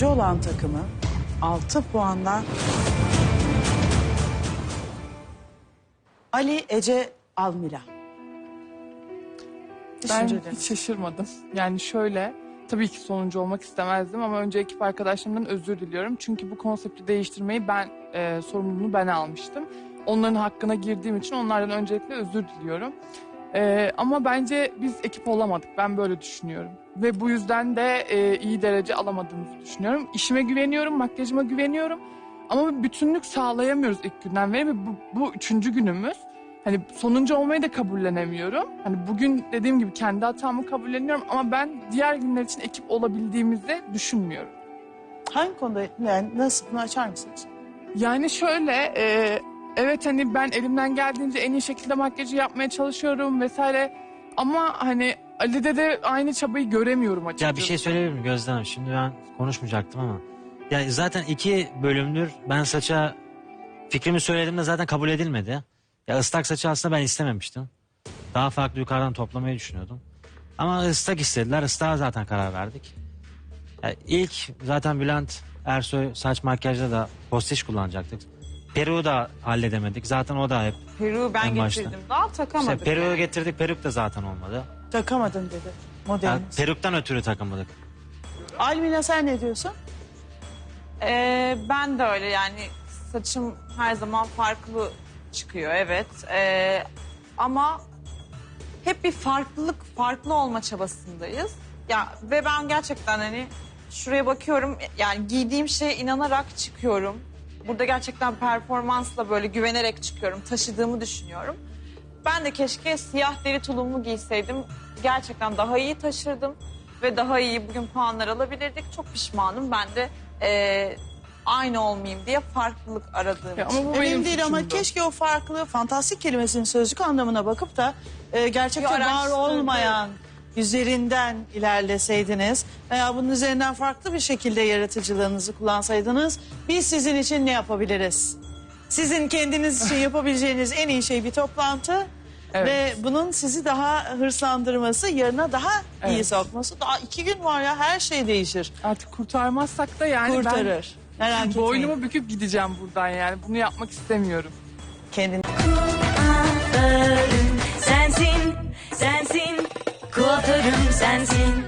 birinci olan takımı 6 puanla Ali Ece Almila. Ben hiç şaşırmadım. Yani şöyle, tabii ki sonuncu olmak istemezdim ama önce ekip arkadaşlarımdan özür diliyorum. Çünkü bu konsepti değiştirmeyi ben, e, sorumluluğunu ben almıştım. Onların hakkına girdiğim için onlardan öncelikle özür diliyorum. E, ama bence biz ekip olamadık. Ben böyle düşünüyorum. Ve bu yüzden de e, iyi derece alamadığımızı düşünüyorum. İşime güveniyorum, makyajıma güveniyorum. Ama bütünlük sağlayamıyoruz ilk günden beri bu, bu üçüncü günümüz. Hani sonuncu olmayı da kabullenemiyorum. Hani bugün dediğim gibi kendi hatamı kabulleniyorum ama ben diğer günler için ekip olabildiğimizi düşünmüyorum. Hangi konuda yani nasıl bunu açar mısınız? Yani şöyle e, evet hani ben elimden geldiğince en iyi şekilde makyajı yapmaya çalışıyorum vesaire ama hani Ali'de de aynı çabayı göremiyorum açıkçası. Ya bir şey söyleyebilir miyim Gözde Hanım? Şimdi ben konuşmayacaktım ama. Ya zaten iki bölümdür ben saça fikrimi söylediğimde zaten kabul edilmedi. Ya ıslak saçı aslında ben istememiştim. Daha farklı yukarıdan toplamayı düşünüyordum. Ama ıslak istediler. Islağa zaten karar verdik. Ya ilk zaten Bülent Ersoy saç makyajda da postiş kullanacaktık. Peruğu da halledemedik. Zaten o da hep. Peruğu ben En başta. getirdim. Daha İşte takamadık. peruğu yani. getirdik. Peruk da zaten olmadı. Takamadın dedi Ya modelimiz. peruktan ötürü takamadık. Almila sen ne diyorsun? Ee, ben de öyle yani saçım her zaman farklı çıkıyor evet. Ee, ama hep bir farklılık, farklı olma çabasındayız. Ya ve ben gerçekten hani şuraya bakıyorum yani giydiğim şeye inanarak çıkıyorum. Burada gerçekten performansla böyle güvenerek çıkıyorum. Taşıdığımı düşünüyorum. Ben de keşke siyah deri tulumlu giyseydim. Gerçekten daha iyi taşırdım ve daha iyi bugün puanlar alabilirdik. Çok pişmanım. Ben de eee, aynı olmayayım diye farklılık aradığım Ya için. ama bu benim Önemli değil ama suçumdu. keşke o farklı fantastik kelimesinin sözlük anlamına bakıp da e, gerçekte var araştırdı. olmayan üzerinden ilerleseydiniz veya bunun üzerinden farklı bir şekilde yaratıcılığınızı kullansaydınız biz sizin için ne yapabiliriz? Sizin kendiniz için yapabileceğiniz en iyi şey bir toplantı Evet. ve bunun sizi daha hırslandırması, yarına daha iyi Evet. sokması. Daha iki gün var ya her şey değişir. Artık kurtarmazsak da yani Kurtarır. Merak ben etmeyin. boynumu büküp gideceğim buradan yani. Bunu yapmak istemiyorum. Kendini dancing.